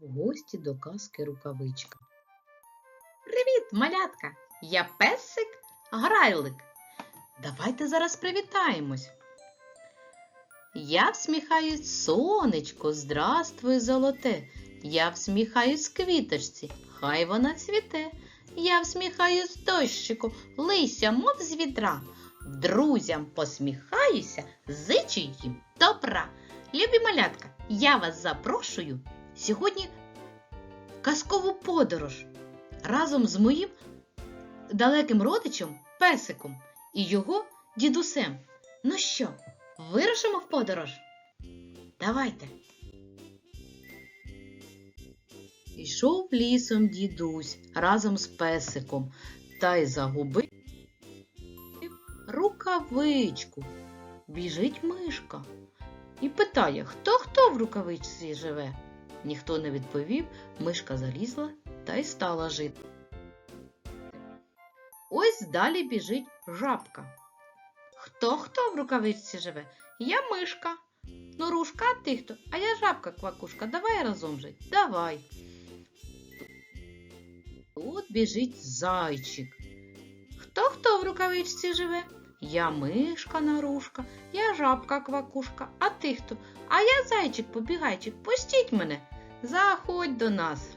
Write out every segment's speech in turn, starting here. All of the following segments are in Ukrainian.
в гості до казки рукавичка. Привіт, малятка! Я песик Грайлик. Давайте зараз привітаємось. Я всміхаюсь сонечко, здравствуй, золоте. Я всміхаюсь квіточці, хай вона цвіте. Я всміхаюсь дощику, лися, мов з відра. Друзям посміхаюся, зичу їм добра. Любі малятка, я вас запрошую сьогодні казкову подорож разом з моїм далеким родичем песиком і його дідусем. Ну що, вирушимо в подорож? Давайте. Ішов лісом дідусь разом з песиком та й загубив рукавичку. Біжить мишка і питає, хто хто в рукавичці живе. Ніхто не відповів, мишка залізла та й стала жити. Ось далі біжить жабка. Хто хто в рукавичці живе? Я мишка. Норушка, а ти хто? А я жабка квакушка. Давай разом жить. Давай. Тут біжить зайчик. Хто хто в рукавичці живе? Я мишка нарушка, я жабка квакушка, а ти хто? А я зайчик побігайчик, пустіть мене, заходь до нас.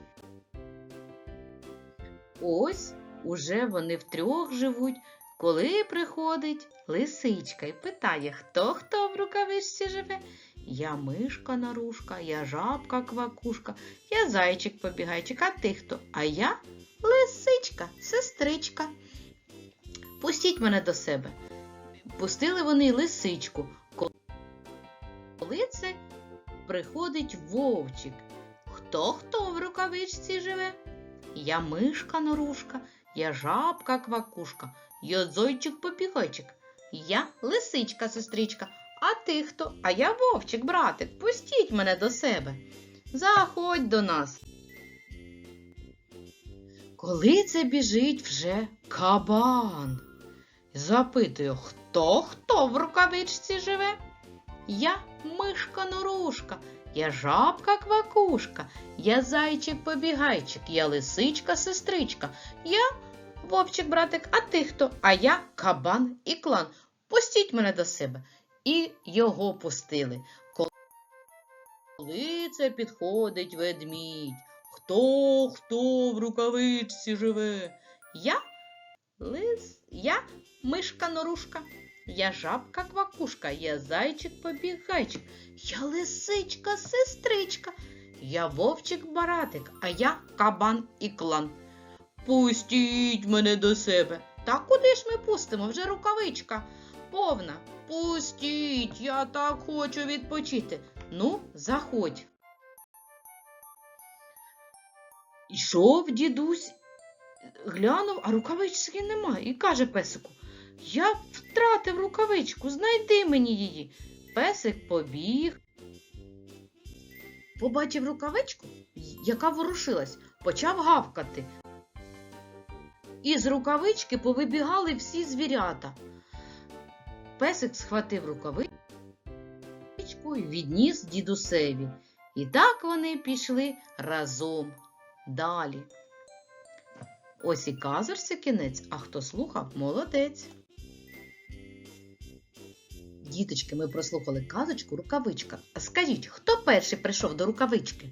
Ось уже вони втрьох живуть, коли приходить лисичка і питає, хто хто в рукавичці живе? Я мишка нарушка, я жабка квакушка, я зайчик побігайчик, а ти хто? А я лисичка, сестричка. Пустіть мене до себе. Пустили вони лисичку. Коли це приходить вовчик. Хто хто в рукавичці живе? Я мишка норушка, я жабка квакушка, я зойчик побігайчик, я лисичка сестричка. А ти хто? А я вовчик, братик. Пустіть мене до себе. Заходь до нас. Коли це біжить вже кабан? Запитую, хто хто в рукавичці живе? Я мишка норушка, я жабка квакушка, я зайчик побігайчик, я лисичка сестричка, я вовчик братик, а ти хто? А я кабан і клан. Пустіть мене до себе. І його пустили. Коли це підходить ведмідь? Хто хто в рукавичці живе? Я лис, я мишка норушка, я жабка квакушка, я зайчик побігайчик, я лисичка сестричка, я вовчик баратик, а я кабан і клан. Пустіть мене до себе. Та куди ж ми пустимо? Вже рукавичка повна. Пустіть, я так хочу відпочити. Ну, заходь. Ішов дідусь, глянув, а рукавички нема, і каже песику: Я втратив рукавичку, знайди мені її. Песик побіг. Побачив рукавичку, яка ворушилась, почав гавкати. Із рукавички повибігали всі звірята. Песик схватив рукавичку і відніс дідусеві. І так вони пішли разом далі. Ось і казочці кінець, а хто слухав, молодець. Діточки, ми прослухали казочку рукавичка. А скажіть, хто перший прийшов до рукавички?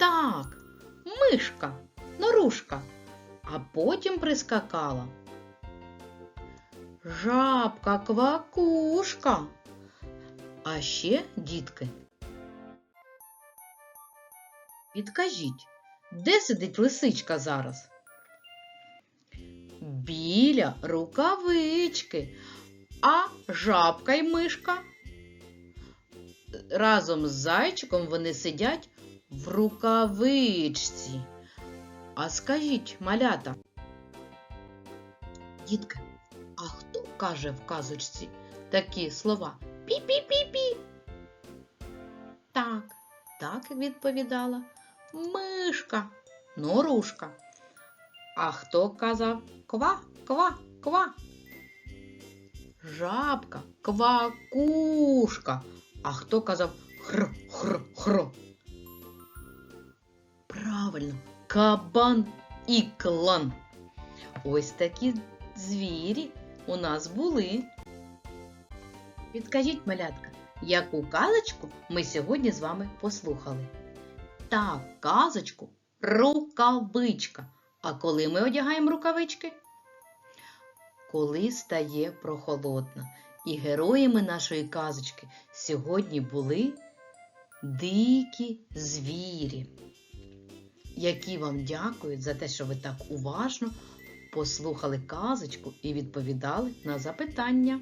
Так, мишка, норушка, а потім прискакала. Жабка, квакушка. А ще, дітки, підкажіть, де сидить лисичка зараз? Біля рукавички, а жабка й мишка. Разом з зайчиком вони сидять в рукавичці. А скажіть, малята, дітки, а хто каже в казочці такі слова? Пі-пі-пі-пі. Так, так відповідала мишка, норушка. А хто казав ква, ква, ква? Жабка, квакушка. А хто казав хр, хр, хр? Правильно, кабан і клан. Ось такі звірі у нас були. Підкажіть, малятка, яку казочку ми сьогодні з вами послухали? Так, казочку рукавичка. А коли ми одягаємо рукавички? Коли стає прохолодно. І героями нашої казочки сьогодні були дикі звірі, які вам дякують за те, що ви так уважно послухали казочку і відповідали на запитання.